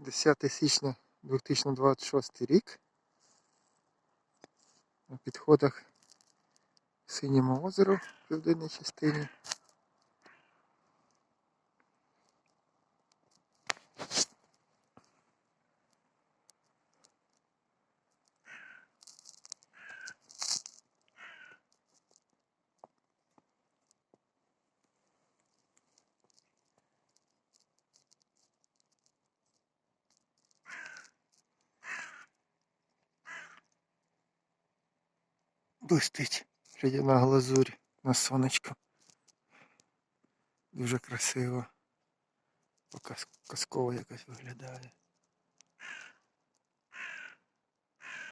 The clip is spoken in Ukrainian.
10 січня 2026 рік. На підходах Синьому озеру в південній частині. Блистить рідяна глазурь на сонечко. Дуже красиво. показково Казково якось виглядає.